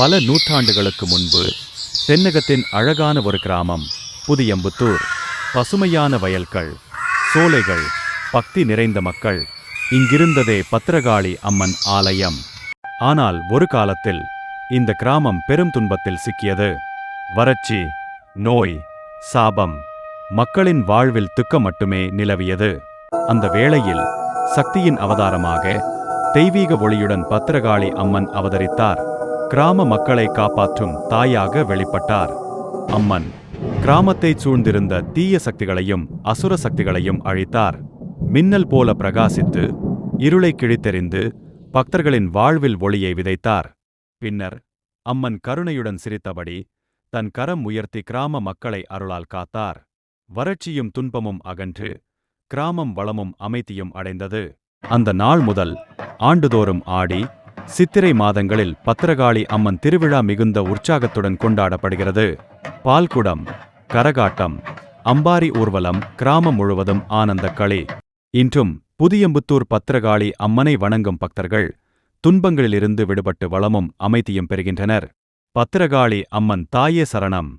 பல நூற்றாண்டுகளுக்கு முன்பு தென்னகத்தின் அழகான ஒரு கிராமம் புதியம்புத்தூர் பசுமையான வயல்கள் சோலைகள் பக்தி நிறைந்த மக்கள் இங்கிருந்ததே பத்திரகாளி அம்மன் ஆலயம். ஆனால் ஒரு காலத்தில் இந்த கிராமம் பெரும் துன்பத்தில் சிக்கியது. வறட்சி நோய் சாபம் மக்களின் வாழ்வில் துக்கம் மட்டுமே நிலவியது. அந்த வேளையில் சக்தியின் அவதாரமாக தெய்வீக ஒளியுடன் பத்திரகாளி அம்மன் அவதரித்தார். கிராம மக்களை காப்பாற்றும் தாயாக வெளிப்பட்டார். அம்மன் கிராமத்தைச் சூழ்ந்திருந்த தீய சக்திகளையும் அசுர சக்திகளையும் அழித்தார். மின்னல் போல பிரகாசித்து இருளை கிழித்தெறிந்து பக்தர்களின் வாழ்வில் ஒளியை விதைத்தார். பின்னர் அம்மன் கருணையுடன் சிரித்தபடி தன் கரம் உயர்த்தி கிராம மக்களை அருளால் காத்தார். வறட்சியும் துன்பமும் அகன்று கிராமம் வளமும் அமைதியும் அடைந்தது. அந்த நாள் முதல் ஆண்டுதோறும் ஆடி சித்திரை மாதங்களில் பத்திரகாளி அம்மன் திருவிழா மிகுந்த உற்சாகத்துடன் கொண்டாடப்படுகிறது. பால்குடம் கரகாட்டம் அம்பாரி ஊர்வலம் கிராமம் முழுவதும் ஆனந்த களி. இன்றும் புதியம்புத்தூர் பத்திரகாளி அம்மனை வணங்கும் பக்தர்கள் துன்பங்களிலிருந்து விடுபட்டு வளமும் அமைதியும் பெறுகின்றனர். பத்திரகாளி அம்மன் தாயே சரணம்.